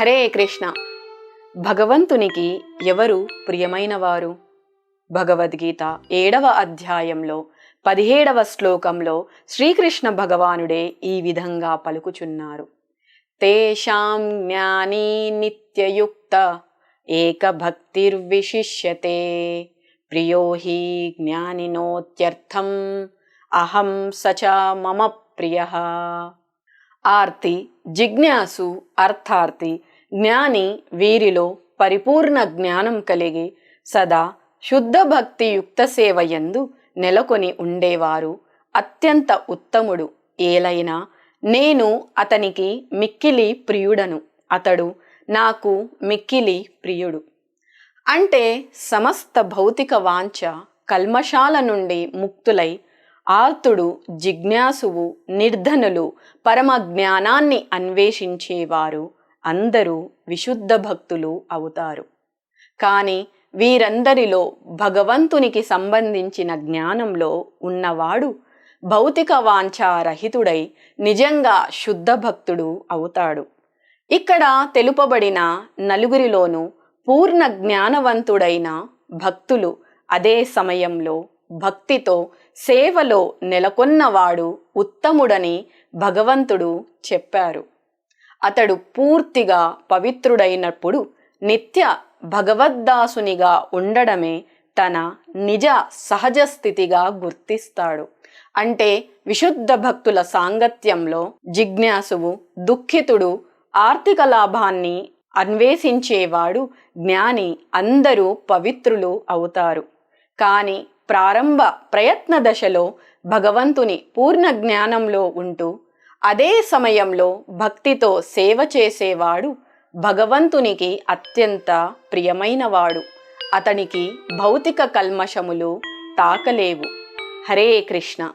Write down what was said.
హరే కృష్ణ. భగవంతునికి ఎవరు ప్రియమైనవారు? భగవద్గీత ఏడవ అధ్యాయంలో పదిహేడవ శ్లోకంలో శ్రీకృష్ణ భగవానుడే ఈ విధంగా పలుకుచున్నారు. తేషాం జ్ఞానీ నిత్యయుక్త ఏకభక్తిర్విశిష్యతే. ప్రియో హి జ్ఞానినోత్యర్థం అహం సచ మమ ప్రియ. ఆర్తి జిజ్ఞాసు అర్థార్తి జ్ఞాని వీరిలో పరిపూర్ణ జ్ఞానం కలిగి సదా శుద్ధ భక్తి యుక్త సేవయందు నెలకొని ఉండేవారు. అత్యంత ఉత్తముడు ఏలైనా నేను అతనికి మిక్కిలి ప్రియుడను. అతడు నాకు మిక్కిలి ప్రియుడు. అంటే సమస్త భౌతిక వాంఛ కల్మషాల నుండి ముక్తులై ఆర్తుడు జిజ్ఞాసువు నిర్ధనులు పరమ జ్ఞానాన్ని అన్వేషించేవారు. అందరూ విశుద్ధ భక్తులు అవుతారు. కానీ వీరందరిలో భగవంతునికి సంబంధించిన జ్ఞానంలో ఉన్నవాడు భౌతిక వాంఛారహితుడై నిజంగా శుద్ధ భక్తుడు అవుతాడు. ఇక్కడ తెలుపబడిన నలుగురిలోనూ పూర్ణ జ్ఞానవంతుడైన భక్తులు అదే సమయంలో భక్తితో సేవలో నెలకొన్నవాడు ఉత్తముడని భగవంతుడు చెప్పారు. అతడు పూర్తిగా పవిత్రుడైనప్పుడు నిత్య భగవద్దాసునిగా ఉండడమే తన నిజ సహజ స్థితిగా గుర్తిస్తాడు. అంటే విశుద్ధ భక్తుల సాంగత్యంలో జిజ్ఞాసువు దుఃఖితుడు ఆర్థిక లాభాన్ని అన్వేషించేవాడు జ్ఞాని అందరూ పవిత్రులు అవుతారు. కానీ ప్రారంభ ప్రయత్న దశలో భగవంతుని పూర్ణ జ్ఞానంలో ఉంటూ అదే సమయంలో భక్తితో సేవ చేసేవాడు భగవంతునికి అత్యంత ప్రియమైనవాడు. అతనికి భౌతిక కల్మషములు తాకలేవు. హరే కృష్ణ.